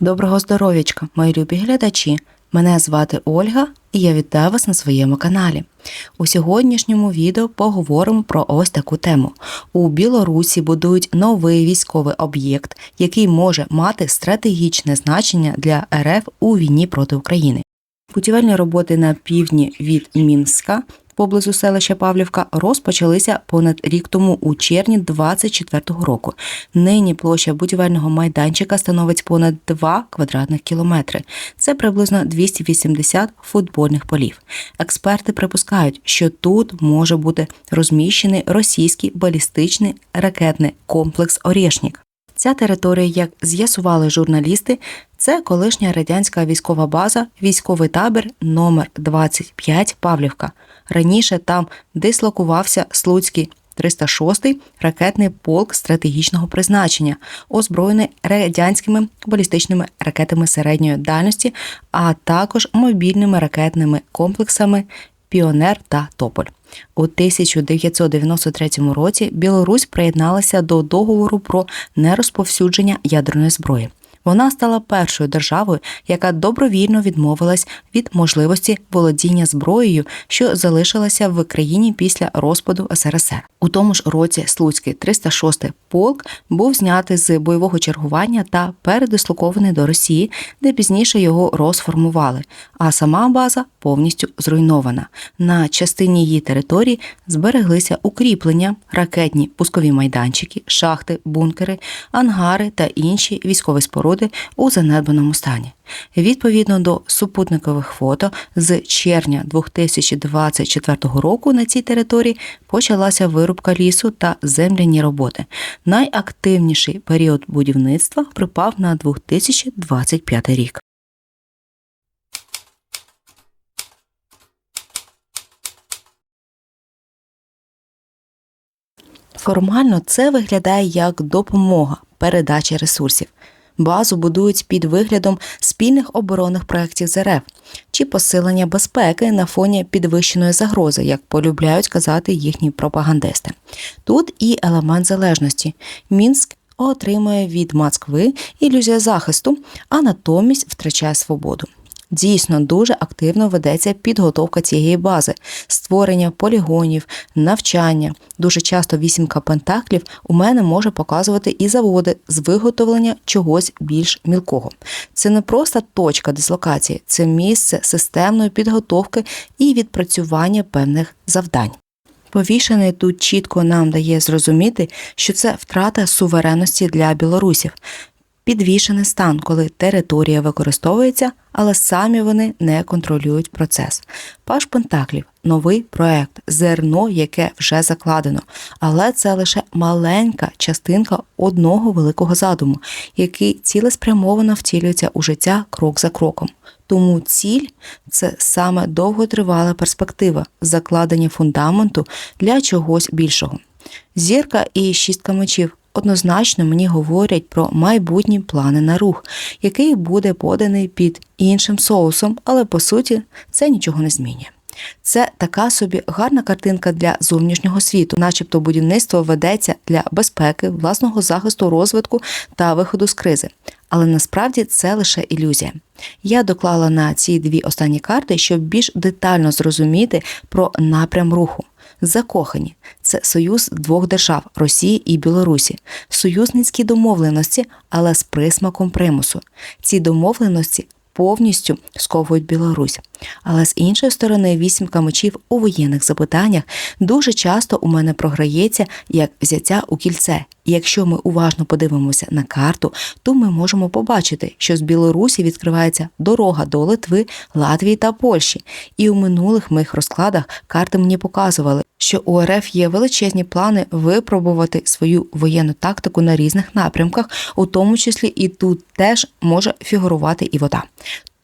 Доброго здоров'ячка, мої любі глядачі. Мене звати Ольга і я вітаю вас на своєму каналі. У сьогоднішньому відео поговоримо про ось таку тему. У Білорусі будують новий військовий об'єкт, який може мати стратегічне значення для РФ у війні проти України. Будівельні роботи на півдні від Мінська поблизу селища Павлівка розпочалися понад рік тому у червні 24-го року. Нині площа будівельного майданчика становить понад 2 квадратних кілометри. Це приблизно 280 футбольних полів. Експерти припускають, що тут може бути розміщений російський балістичний ракетний комплекс Орєшнік. Ця територія, як з'ясували журналісти, це колишня радянська військова база, військовий табір номер 25 Павлівка. Раніше там дислокувався Слуцький 306-й ракетний полк стратегічного призначення, озброєний радянськими балістичними ракетами середньої дальності, а також мобільними ракетними комплексами Піонер та Тополь. У 1993 році Білорусь приєдналася до договору про нерозповсюдження ядерної зброї. Вона стала першою державою, яка добровільно відмовилась від можливості володіння зброєю, що залишилася в країні після розпаду СРСР. У тому ж році Слуцький 306-й полк був знятий з бойового чергування та передислокований до Росії, де пізніше його розформували. А сама база повністю зруйнована. На частині її території збереглися укріплення, ракетні пускові майданчики, шахти, бункери, ангари та інші військові споруди у занедбаному стані. Відповідно до супутникових фото з червня 2024 року на цій території почалася вирубка лісу та земляні роботи. Найактивніший період будівництва припав на 2025 рік. Формально це виглядає як допомога передачі ресурсів. Базу будують під виглядом спільних оборонних проєктів ЗРФ чи посилення безпеки на фоні підвищеної загрози, як полюбляють казати їхні пропагандисти. Тут і елемент залежності. Мінськ отримує від Москви ілюзія захисту, а натомість втрачає свободу. Дійсно, дуже активно ведеться підготовка цієї бази, створення полігонів, навчання. Дуже часто вісімка пентаклів у мене може показувати і заводи з виготовлення чогось більш мілкого. Це не просто точка дислокації, це місце системної підготовки і відпрацювання певних завдань. Повішений тут чітко нам дає зрозуміти, що це втрата суверенності для білорусів підвішений стан, коли територія використовується, але самі вони не контролюють процес. Паш Пентаклів новий проект, зерно, яке вже закладено, але це лише маленька частинка одного великого задуму, який цілеспрямовано втілюється у життя крок за кроком. Тому ціль це саме довготривала перспектива закладення фундаменту для чогось більшого. Зірка і шістка мечів однозначно мені говорять про майбутні плани на рух, який буде поданий під іншим соусом, але по суті це нічого не змінює. Це така собі гарна картинка для зовнішнього світу, начебто будівництво ведеться для безпеки, власного захисту, розвитку та виходу з кризи. Але насправді це лише ілюзія. Я доклала на ці дві останні карти, щоб більш детально зрозуміти про напрям руху закохані. Це союз двох держав Росії і Білорусі, союзницькі домовленості, але з присмаком примусу. Ці домовленості повністю сковують Білорусь. Але з іншої сторони, вісімка мечів у воєнних запитаннях дуже часто у мене програється як взяття у кільце. І якщо ми уважно подивимося на карту, то ми можемо побачити, що з Білорусі відкривається дорога до Литви, Латвії та Польщі. І у минулих моїх розкладах карти мені показували, що у РФ є величезні плани випробувати свою воєнну тактику на різних напрямках, у тому числі і тут теж може фігурувати і вода.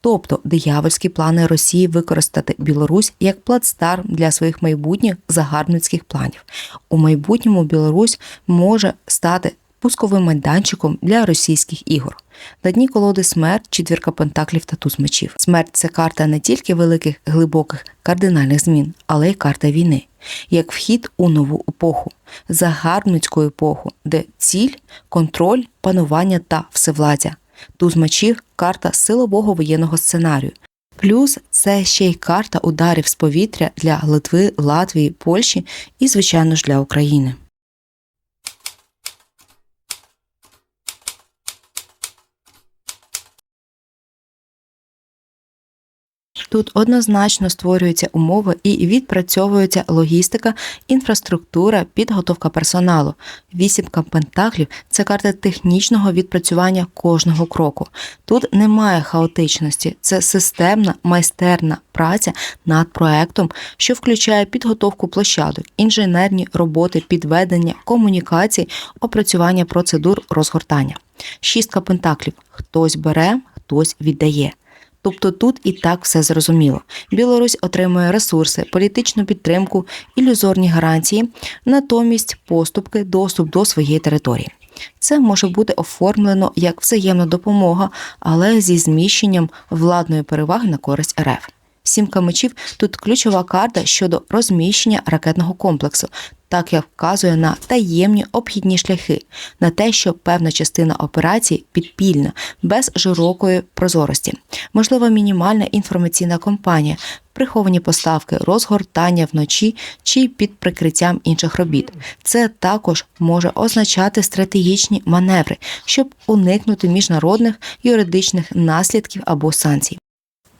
Тобто диявольські плани Росії використати Білорусь як плацдарм для своїх майбутніх загарбницьких планів. У майбутньому Білорусь може стати пусковим майданчиком для російських ігор. На дні колоди смерть, четвірка пентаклів та туз мечів. Смерть це карта не тільки великих глибоких кардинальних змін, але й карта війни, як вхід у нову епоху, загарбницьку епоху, де ціль, контроль, панування та всевладдя. Туз мечів карта силового воєнного сценарію. Плюс це ще й карта ударів з повітря для Литви, Латвії, Польщі і, звичайно ж, для України. Тут однозначно створюються умови і відпрацьовується логістика, інфраструктура, підготовка персоналу. Вісімка пентаклів це карта технічного відпрацювання кожного кроку. Тут немає хаотичності, це системна майстерна праця над проектом, що включає підготовку площадок, інженерні роботи, підведення, комунікації, опрацювання процедур розгортання. Шістка пентаклів хтось бере, хтось віддає. Тобто тут і так все зрозуміло. Білорусь отримує ресурси, політичну підтримку, ілюзорні гарантії, натомість поступки, доступ до своєї території. Це може бути оформлено як взаємна допомога, але зі зміщенням владної переваги на користь РФ. Сімка мечів тут ключова карта щодо розміщення ракетного комплексу, так як вказує на таємні обхідні шляхи, на те, що певна частина операції підпільна, без широкої прозорості, можливо, мінімальна інформаційна кампанія, приховані поставки, розгортання вночі чи під прикриттям інших робіт. Це також може означати стратегічні маневри, щоб уникнути міжнародних юридичних наслідків або санкцій.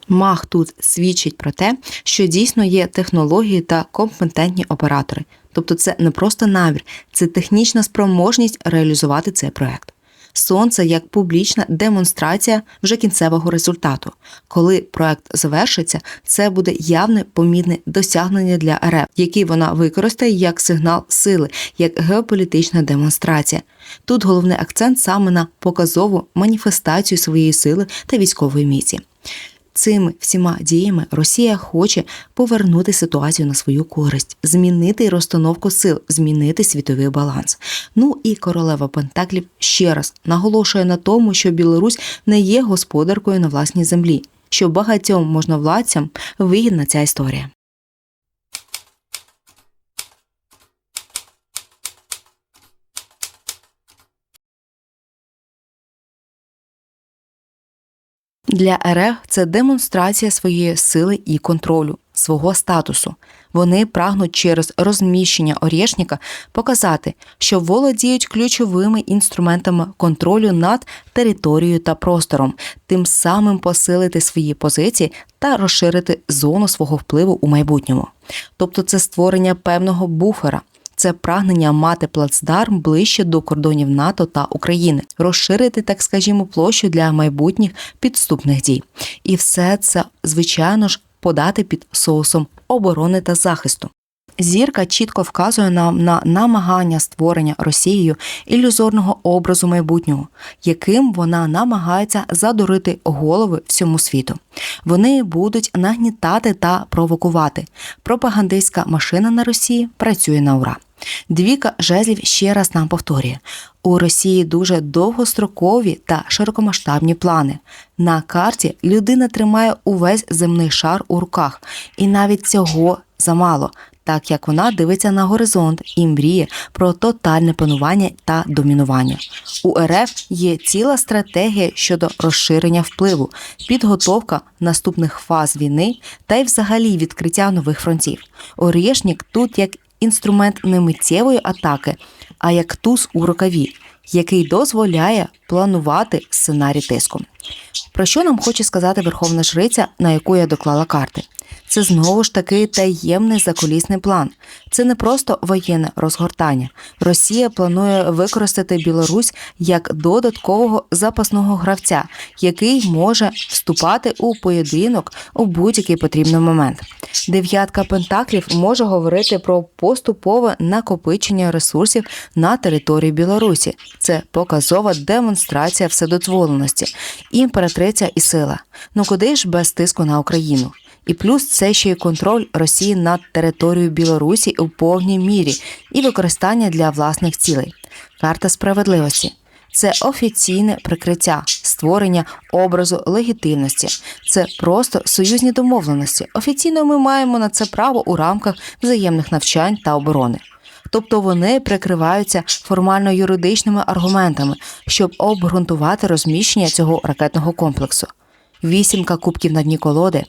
Мах тут свідчить про те, що дійсно є технології та компетентні оператори. Тобто це не просто набір, це технічна спроможність реалізувати цей проект. Сонце як публічна демонстрація вже кінцевого результату. Коли проект завершиться, це буде явне помітне досягнення для РФ, який вона використає як сигнал сили, як геополітична демонстрація. Тут головний акцент саме на показову маніфестацію своєї сили та військової міці. Цими всіма діями Росія хоче повернути ситуацію на свою користь, змінити розстановку сил, змінити світовий баланс. Ну і королева Пентаклів ще раз наголошує на тому, що Білорусь не є господаркою на власній землі, що багатьом можновладцям вигідна ця історія. Для РФ це демонстрація своєї сили і контролю, свого статусу. Вони прагнуть через розміщення Орєшніка показати, що володіють ключовими інструментами контролю над територією та простором, тим самим посилити свої позиції та розширити зону свого впливу у майбутньому. Тобто це створення певного буфера. Це прагнення мати плацдарм ближче до кордонів НАТО та України, розширити, так скажімо, площу для майбутніх підступних дій. І все це, звичайно ж, подати під соусом оборони та захисту. Зірка чітко вказує нам на намагання створення Росією ілюзорного образу майбутнього, яким вона намагається задурити голови всьому світу. Вони будуть нагнітати та провокувати. Пропагандистська машина на Росії працює на ура. Двіка жезлів ще раз нам повторює: у Росії дуже довгострокові та широкомасштабні плани. На карті людина тримає увесь земний шар у руках, і навіть цього замало, так як вона дивиться на горизонт і мріє про тотальне панування та домінування. У РФ є ціла стратегія щодо розширення впливу, підготовка наступних фаз війни та й взагалі відкриття нових фронтів. Орєшнік тут як інструмент не миттєвої атаки, а як туз у рукаві, який дозволяє планувати сценарій тиску. Про що нам хоче сказати Верховна Жриця, на яку я доклала карти? Це знову ж таки таємний закулісний план. Це не просто воєнне розгортання. Росія планує використати Білорусь як додаткового запасного гравця, який може вступати у поєдинок у будь-який потрібний момент. Дев'ятка пентаклів може говорити про поступове накопичення ресурсів на території Білорусі. Це показова демонстрація вседозволеності, імператриця і сила. Ну куди ж без тиску на Україну? І плюс це ще й контроль Росії над територією Білорусі у повній мірі і використання для власних цілей. Карта справедливості це офіційне прикриття, створення образу легітимності. Це просто союзні домовленості. Офіційно ми маємо на це право у рамках взаємних навчань та оборони. тобто вони прикриваються формально юридичними аргументами, щоб обґрунтувати розміщення цього ракетного комплексу. Вісімка кубків на дні колоди.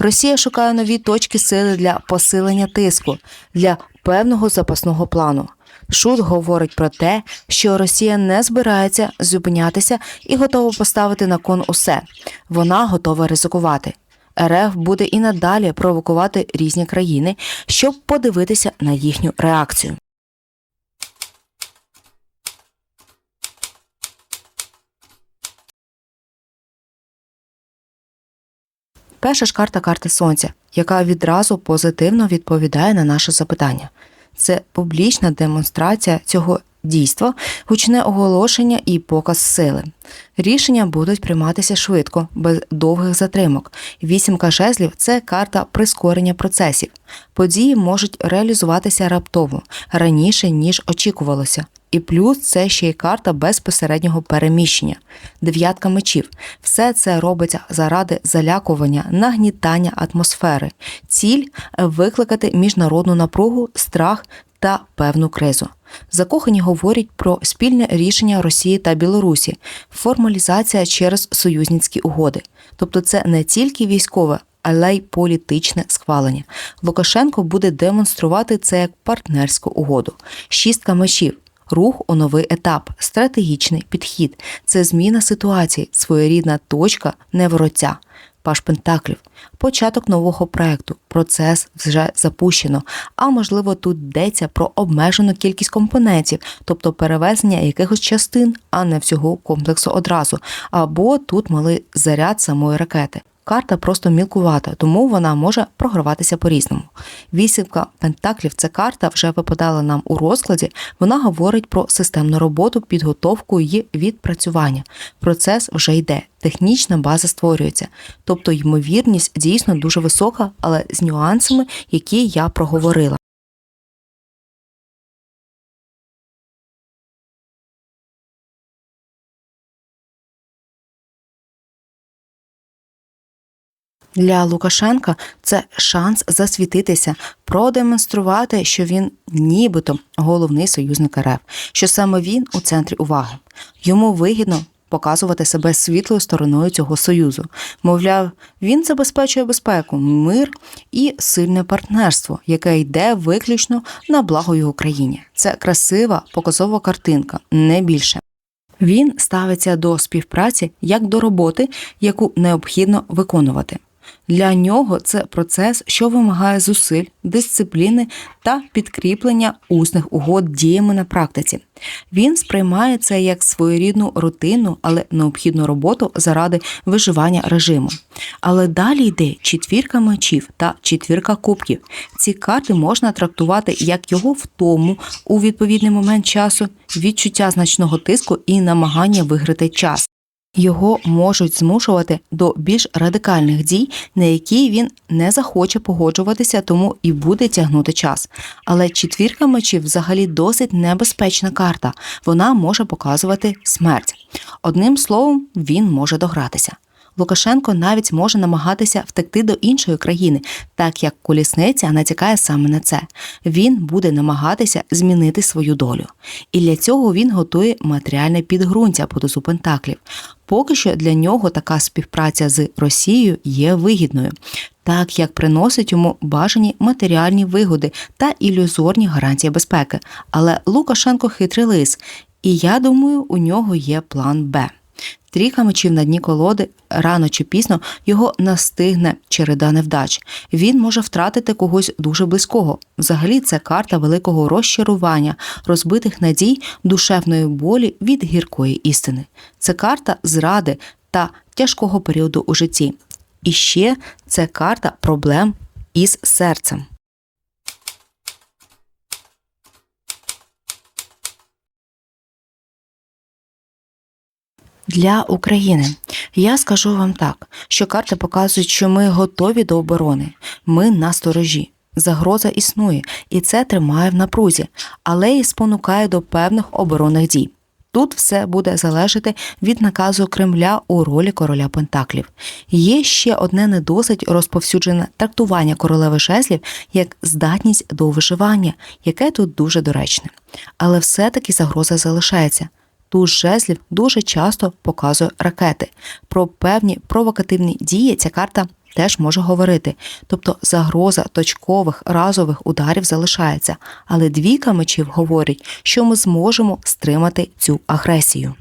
Росія шукає нові точки сили для посилення тиску, для певного запасного плану. Шут говорить про те, що Росія не збирається зупинятися і готова поставити на кон усе. Вона готова ризикувати. РФ буде і надалі провокувати різні країни, щоб подивитися на їхню реакцію. Перша ж карта карти сонця, яка відразу позитивно відповідає на наше запитання. Це публічна демонстрація цього дійства, гучне оголошення і показ сили. Рішення будуть прийматися швидко, без довгих затримок. Вісімка жезлів це карта прискорення процесів. Події можуть реалізуватися раптово раніше ніж очікувалося. І плюс це ще й карта безпосереднього переміщення, дев'ятка мечів. Все це робиться заради залякування, нагнітання атмосфери. Ціль викликати міжнародну напругу, страх та певну кризу. Закохані говорять про спільне рішення Росії та Білорусі, формалізація через союзницькі угоди. Тобто, це не тільки військове, але й політичне схвалення. Лукашенко буде демонструвати це як партнерську угоду. Шістка мечів. Рух у новий етап, стратегічний підхід це зміна ситуації, своєрідна точка невороття. Паш Пентаклів, початок нового проекту, процес вже запущено. А можливо, тут йдеться про обмежену кількість компонентів, тобто перевезення якихось частин, а не всього комплексу одразу. Або тут малий заряд самої ракети. Карта просто мілкувата, тому вона може програватися по-різному. Вісімка пентаклів це карта вже випадала нам у розкладі. Вона говорить про системну роботу, підготовку і відпрацювання. Процес вже йде, технічна база створюється. Тобто ймовірність дійсно дуже висока, але з нюансами, які я проговорила. Для Лукашенка це шанс засвітитися, продемонструвати, що він нібито головний союзник РФ, що саме він у центрі уваги. Йому вигідно показувати себе світлою стороною цього союзу. Мовляв, він забезпечує безпеку, мир і сильне партнерство, яке йде виключно на благо його країні. Це красива, показова картинка, не більше. Він ставиться до співпраці як до роботи, яку необхідно виконувати. Для нього це процес, що вимагає зусиль, дисципліни та підкріплення усних угод діями на практиці. Він сприймає це як своєрідну рутинну, але необхідну роботу заради виживання режиму. Але далі йде четвірка мечів та четвірка кубків. Ці карти можна трактувати як його втому у відповідний момент часу, відчуття значного тиску і намагання виграти час. Його можуть змушувати до більш радикальних дій, на які він не захоче погоджуватися, тому і буде тягнути час. Але четвірка мечів взагалі досить небезпечна карта. Вона може показувати смерть. Одним словом, він може догратися. Лукашенко навіть може намагатися втекти до іншої країни, так як колісниця натякає саме на це. Він буде намагатися змінити свою долю. І для цього він готує матеріальне підґрунтя по дозу Пентаклів. Поки що для нього така співпраця з Росією є вигідною, так як приносить йому бажані матеріальні вигоди та ілюзорні гарантії безпеки. Але Лукашенко хитрий лис, і я думаю, у нього є план Б. Трійка мечів на дні колоди рано чи пізно його настигне череда невдач. Він може втратити когось дуже близького. Взагалі, це карта великого розчарування, розбитих надій, душевної болі від гіркої істини. Це карта зради та тяжкого періоду у житті. І ще це карта проблем із серцем. Для України я скажу вам так, що карти показують, що ми готові до оборони, ми на сторожі. Загроза існує, і це тримає в напрузі, але і спонукає до певних оборонних дій. Тут все буде залежати від наказу Кремля у ролі короля Пентаклів. Є ще одне не досить розповсюджене трактування королеви жезлів як здатність до виживання, яке тут дуже доречне. Але все-таки загроза залишається. Туз жезлів дуже часто показує ракети. Про певні провокативні дії ця карта теж може говорити. Тобто загроза точкових разових ударів залишається. Але двійка мечів говорить, що ми зможемо стримати цю агресію.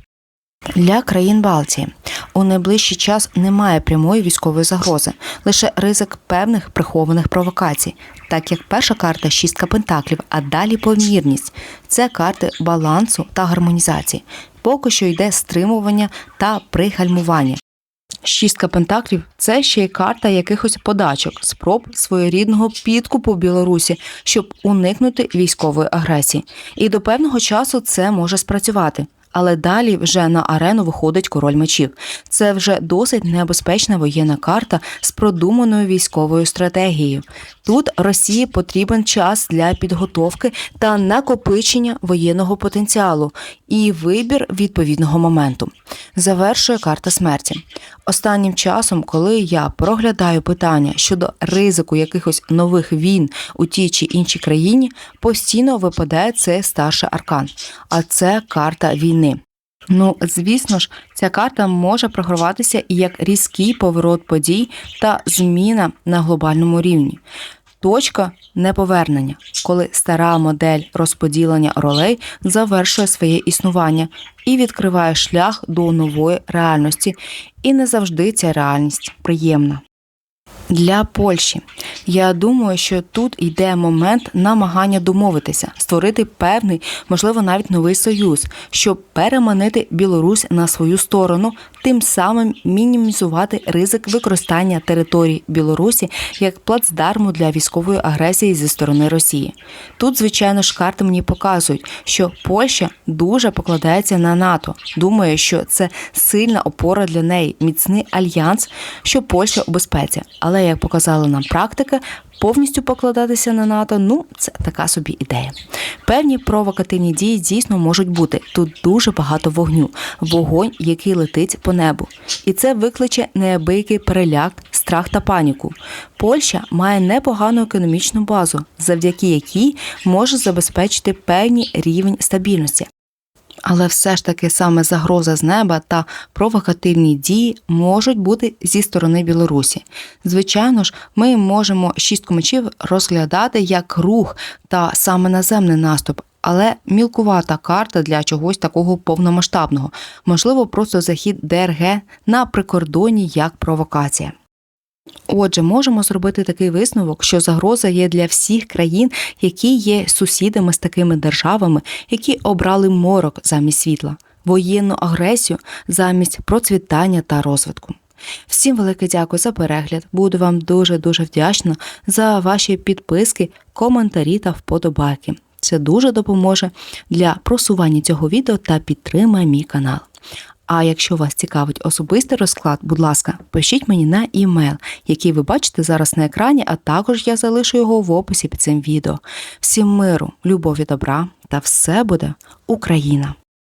Для країн Балтії у найближчий час немає прямої військової загрози, лише ризик певних прихованих провокацій, так як перша карта шістка пентаклів, а далі помірність. Це карти балансу та гармонізації. Поки що йде стримування та пригальмування. Шістка пентаклів це ще й карта якихось подачок, спроб своєрідного підкупу Білорусі, щоб уникнути військової агресії. І до певного часу це може спрацювати. Але далі вже на арену виходить король мечів. Це вже досить небезпечна воєнна карта з продуманою військовою стратегією. Тут Росії потрібен час для підготовки та накопичення воєнного потенціалу і вибір відповідного моменту. Завершує карта смерті. Останнім часом, коли я проглядаю питання щодо ризику якихось нових війн у тій чи іншій країні, постійно випадає цей старший аркан, а це карта війни. Ну, звісно ж, ця карта може програватися і як різкий поворот подій та зміна на глобальному рівні. Точка неповернення, коли стара модель розподілення ролей завершує своє існування і відкриває шлях до нової реальності, і не завжди ця реальність приємна. Для Польщі я думаю, що тут йде момент намагання домовитися, створити певний, можливо, навіть новий союз, щоб переманити Білорусь на свою сторону, тим самим мінімізувати ризик використання територій Білорусі як плацдарму для військової агресії зі сторони Росії. Тут, звичайно ж, карти мені показують, що Польща дуже покладається на НАТО. Думаю, що це сильна опора для неї, міцний альянс, що Польща у безпеці. Але як показала нам практика, повністю покладатися на НАТО ну це така собі ідея. Певні провокативні дії дійсно можуть бути. Тут дуже багато вогню, вогонь, який летить по небу, і це викличе неабиякий переляк, страх та паніку. Польща має непогану економічну базу, завдяки якій може забезпечити певний рівень стабільності. Але все ж таки саме загроза з неба та провокативні дії можуть бути зі сторони Білорусі. Звичайно ж, ми можемо шістку мечів розглядати як рух та саме наземний наступ. Але мілкувата карта для чогось такого повномасштабного, можливо, просто захід ДРГ на прикордоні як провокація. Отже, можемо зробити такий висновок, що загроза є для всіх країн, які є сусідами з такими державами, які обрали морок замість світла, воєнну агресію замість процвітання та розвитку. Всім велике дякую за перегляд. Буду вам дуже дуже вдячна за ваші підписки, коментарі та вподобайки. Це дуже допоможе для просування цього відео та підтримує мій канал. А якщо вас цікавить особистий розклад, будь ласка, пишіть мені на імейл, який ви бачите зараз на екрані, а також я залишу його в описі під цим відео. Всім миру, любові, добра та все буде Україна!